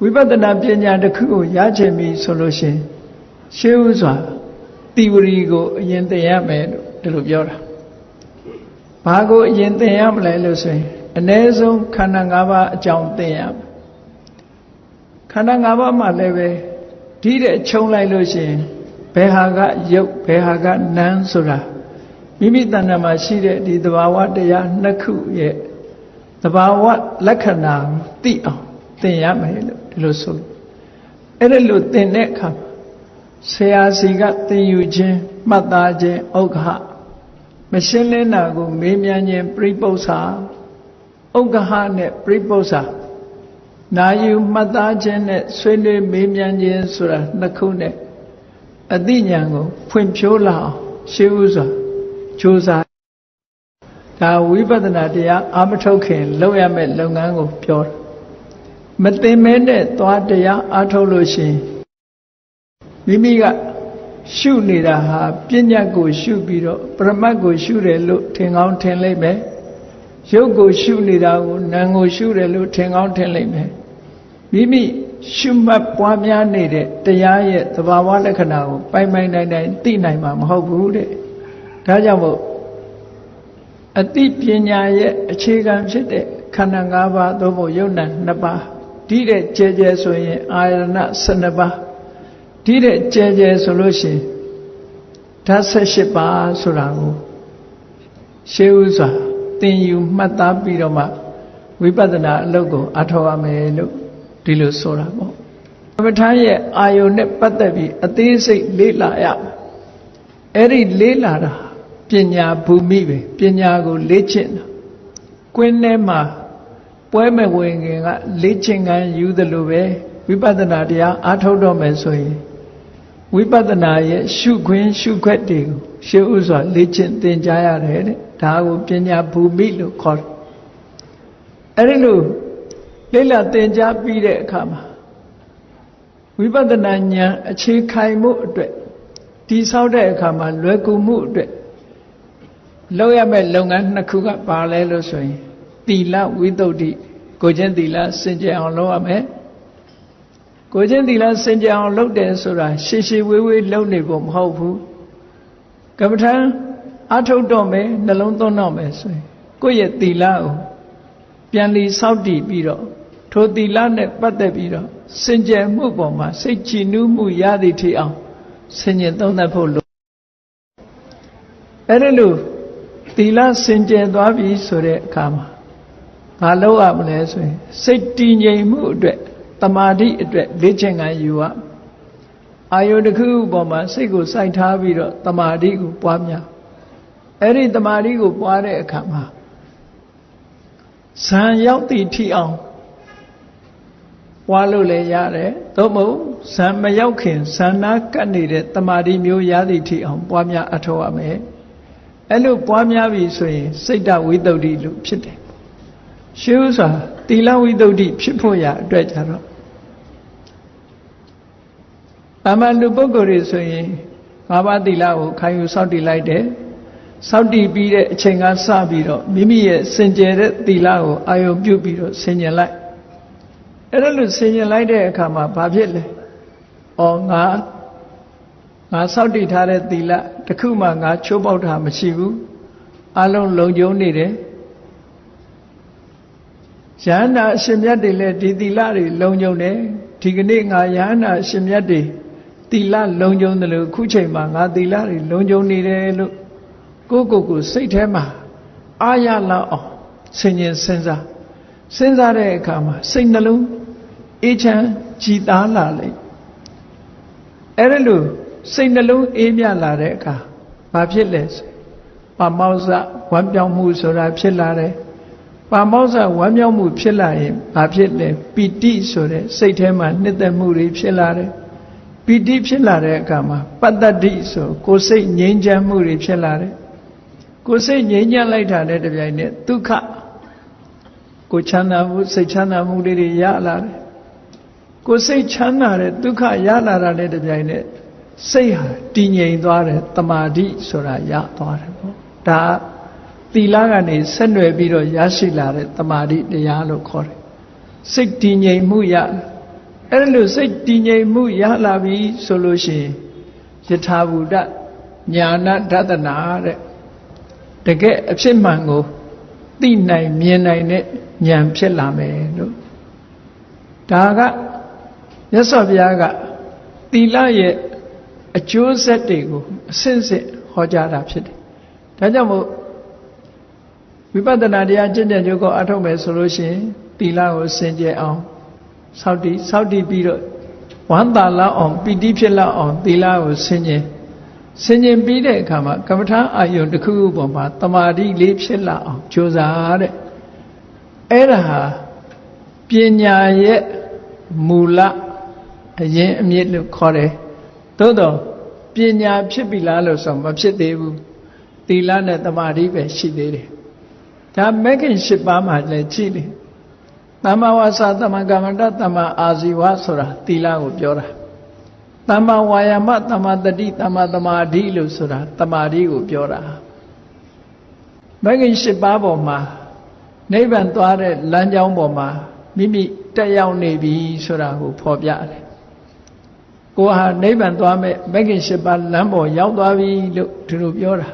ဝိပဿနာပညာတစ်ခုကိုရချင်ပြီဆိုလို့ရှိရင်ရှေးဥစွာတိဝရီကိုအရင်သင်ရမယ်လို့ဒီလိုပြောတာဘာကိုအရင်သင်ရမလဲလို့ဆိုရင်အ ਨੇ ဆုံးခန္ဓာ၅ပါးအကြောင်းသင်ရမယ်ခန္ဓာ၅ပါးမှာလည်းပဲဒီတဲ့ခြုံလိုက်လို့ရှိရင်ဘယ်ဟာကယုတ်ဘယ်ဟာကနံဆိုတာမိမိတဏ္ဍာမှာရှိတဲ့ဒီသဘာဝတရားနှစ်ခုရဲ့သဘာဝလက္ခဏာသိအောင်သင်ရမယ်လို့ ဒီလိုဆိုအဲ့ဒါလို့သင်တဲ့အခါဆရာစီကသင်ယူခြင်းမှတ်သားခြင်းဥက္ခမရှင်းလင်းတာကိုမေးမြန်းခြင်းပြိပု္ပ္ပာဥက္ခနဲ့ပြိပု္ပ္ပာနာယူမှတ်သားခြင်းနဲ့ဆွေးနွေးမေးမြန်းခြင်းဆိုတာနှစ်ခုနဲ့အသိဉာဏ်ကိုဖွင့်ဖြိုးလာအောင်ရှေးဥစွာကြိုးစားဒါဝိပဿနာတရားအာမထုတ်ခင်လုပ်ရမယ့်လုပ်ငန်းကိုပြောတာ မသိမဲနဲ့သွားတရားအားထုတ်လို့ရှိရင်မိမိကရှုနေတာဟာပညာကိုရှုပြီးတော့ပရမတ်ကိုရှုတယ်လို့ထင်ကောင်းထင်လိမ့်မယ်ရုပ်ကိုရှုနေတာကိုနာမ်ကိုရှုတယ်လို့ထင်ကောင်းထင်လိမ့်မယ်မိမိရှုမှတ်ပွားများနေတဲ့တရားရဲ့သဘာဝလက္ခဏာကိုပိုင်ပိုင်နိုင်နိုင်သိနိုင်မှာမဟုတ်ဘူးတဲ့ဒါကြောင့်မို့အတိပညာရဲ့အခြေခံဖြစ်တဲ့ခန္ဓာ၅ပါးသို့မဟုတ်ယုံနာ၂ပါး ဒီတဲ့ကျဲကျဲဆိုရင်အာရဏ12ပါးဒီတဲ့ကျဲကျဲဆိုလို့ရှိရင်ဓာတ်18ပါးဆိုတာကိုရှေးဥစွာသင်ယူမှတ်သားပြီးတော့မှဝိပဿနာအလုပ်ကိုအထောက်ရမယ်လို့ဒီလိုဆိုတာပေါ့ကမ္မထာရဲ့အာယုန်နဲ့ပတ်သက်ပြီးအသေးစိတ်လေ့လာရမယ်အဲ့ဒီလေ့လာတာပညာဘူမိပဲပညာကိုလေ့ကျင့်တာကွင်းထဲမှာ ပွဲမဲ့ဝင်ခင်ကလေ့ကျင့်ခံယူသလိုပဲဝိပဿနာတရားအားထုတ်တော့မယ်ဆိုရင်ဝိပဿနာရဲ့ရှုခွင်းရှုခွက်တွေကိုရှေးဥစွာလေ့ကျင့်သင်ကြားရတယ်တဲ့ဒါကိုပညာဘူမိလို့ခေါ်တယ်အဲ့ဒီလိုလေ့လာသင်ကြားပြီးတဲ့အခါမှာဝိပဿနာဉာဏ်အခြေခိုင်မှုအတွက်ဒီဆောက်တဲ့အခါမှာလွယ်ကူမှုအတွက်လောက်ရမဲ့လုပ်ငန်းနှစ်ခုကပါလဲလို့ဆိုရင်သီလဝိသုဒ္ဓိ ကိုချင်းသီလစင်ကြယ်အောင်လုပ်ရမယ်ကိုချင်းသီလစင်ကြယ်အောင်လုပ်တယ်ဆိုတာရှည်ရှည်ဝေးဝေးလုပ်နေဖို့မဟုတ်ဘူးကမ္မထံအထုတ်တော့မယ်နှလုံးသွင်းတော့မယ်ဆိုရင်ကိုယ့်ရဲ့သီလကိုပြန်လီစောင့်တည်ပြီးတော့ထိုသီလနဲ့ပတ်သက်ပြီးတော့စင်ကြယ်မှုပေါ်မှာစိတ်ကြည်နူးမှုရသည်ထိအောင်ဆင်ញင်သုံးသပ်ဖို့လိုအဲ့ဒါလို့သီလစင်ကြယ်သွားပြီဆိုတဲ့အခါမှာ ဘာလုပ်ရမလဲဆိုရင်စိတ်တည်ငြိမ်မှုအတွက်တမာတိအတွက်လေ့ကျင့်ခံယူရအာယုတစ်ခုပေါ်မှာစိတ်ကိုစိုက်ထားပြီးတော့တမာတိကိုပွားများအဲ့ဒီတမာတိကိုပွားတဲ့အခါမှာဇံရောက်သည့်ထိအောင်ပွားလို့လည်းရတယ်သို့မဟုတ်ဇံမရောက်ခင်ဇံနာကပ်နေတဲ့တမာတိမျိုးရသည့်ထိအောင်ပွားများအထောက်ရမယ်အဲ့လိုပွားများပြီဆိုရင်စိတ်တဝိတ္တုဒ္ဓိလို့ဖြစ်တယ် ရှေးဥစွာတီလဝိတ္တုဒ္ဓိဖြစ်ဖို့ရအတွက်ကြတော့တာမန်လူပုဂ္ဂိုလ်တွေဆိုရင်ငါးပါးတီလကိုခံယူစောင့်တည်လိုက်တယ်စောင့်တည်ပြီးတဲ့အချိန်ကစပြီးတော့မိမိရဲ့စင်ကြယ်တဲ့တီလကိုအာယုံပြုတ်ပြီးတော့ဆင်ញင်လိုက်အဲ့ဒါလို့ဆင်ញင်လိုက်တဲ့အခါမှာဘာဖြစ်လဲ။အော်ငါငါစောင့်တည်ထားတဲ့သီလတခုမှငါချိုးပေါက်တာမရှိဘူး။အလုံးလုံခြုံနေတယ်။ ယန္တာအရှင်မြတ်တွေလည်းဒီသီလတွေလုံခြုံတယ်။ဒီကနေ့ငါယန္တာအရှင်မြတ်တွေသီလလုံခြုံတယ်လို့ခုချိန်မှာငါသီလတွေလုံခြုံနေတယ်လို့ကိုယ့်ကိုယ်ကိုစိတ်ထဲမှာအာရလောက်အောင်ဆင်ញင်စဉ်းစားစဉ်းစားတဲ့အခါမှာစိတ်နှလုံးအေးချမ်းကြည်သားလာလိမ့်အဲ့ဒါလို့စိတ်နှလုံးအေးမြလာတဲ့အခါဘာဖြစ်လဲဆိုပါမောဇဝမ်းပြောင်းမှုဆိုတာဖြစ်လာတယ် ပါမောဇဝမ်းမြောက်မှုဖြစ်လာရင်ဘာဖြစ်လဲပီတိဆိုတဲ့စိတ်ထဲမှာနှစ်သက်မှုတွေဖြစ်လာတယ်ပီတိဖြစ်လာတဲ့အခါမှာပတ္တတိဆိုကိုယ်စိတ်ငြိမ်းချမ်းမှုတွေဖြစ်လာတယ်ကိုယ်စိတ်ငြိမ်းချမ်းလိုက်တာနဲ့တပြိုင်နက်ဒုက္ခကိုချမ်းသာမှုစိတ်ချမ်းသာမှုလေးတွေရလာတယ်ကိုယ်စိတ်ချမ်းသာတဲ့ဒုက္ခရလာတာနဲ့တပြိုင်နက်စိတ်ဟာတည်ငြိမ်သွားတယ်တမာတိဆိုတာရသွားတယ်ပေါ့ဒါ သီလကနေဆက်နွယ်ပြီးတော့ရရှိလာတဲ့တမာတိတရားလို့ခေါ်တယ်စိတ်တည်ငြိမ်မှုရအဲ့ဒါလို့စိတ်တည်ငြိမ်မှုရလာပြီဆိုလို့ရှိရင်ယထာဘူတညာနာဒသနာတဲ့တကယ်အဖြစ်မှန်ကိုသိနိုင်မြင်နိုင်တဲ့ဉာဏ်ဖြစ်လာမယ်လို့ဒါကမြတ်စွာဘုရားကသီလရဲ့အကျိုးဆက်တွေကိုအစစ်စစ်ဟောကြားတာဖြစ်တယ်ဒါကြောင့်မို့ ဝိပဿနာတရားကျင့်ကြံကြိုးကိုအထောက်မယ်ဆိုလို့ရှိရင်သီလကိုစင်ကြယ်အောင်စောင့်တည်စောင့်တည်ပြီးတော့ဝမ်းသာလောက်အောင်ပီတိဖြစ်လောက်အောင်သီလကိုစင်ကြယ်စင်ကြယ်ပြီးတဲ့အခါမှာကမ္မထာအာယုန်တစ်ခုခုပေါ်မှာတမာတိလေးဖြစ်လာအောင်ကြိုးစားတဲ့အဲ့ဒါဟာပညာရဲ့မူလအရင်အမြစ်လို့ခေါ်တယ်သို့တော့ပညာဖြစ်ပြီလားလို့ဆိုမဖြစ်သေးဘူးသီလနဲ့တမာတိပဲရှိသေးတယ် ဒါမဂ်ခင်၈ပါးမှာလည်းကြည့်တယ်သမ္မာဝါစာသမ္မာကမ္မန္တသမ္မာအာဇီဝဆိုတာသီလကိုပြောတာသမ္မာဝါယာမသမ္မာတတိသမ္မာသမာဓိလို့ဆိုတာတမာဓိကိုပြောတာမဂ်ခင်၈ပါးပေါ်မှာနိဗ္ဗာန်သွားတဲ့လမ်းကြောင်းပေါ်မှာမိမိတက်ရောက်နေပြီဆိုတာကိုဖော်ပြတယ်ကိုဟာနိဗ္ဗာန်သွားမဲ့မဂ်ခင်၈ပါးလမ်းပေါ်ရောက်သွားပြီလို့ဒီလိုပြောတာ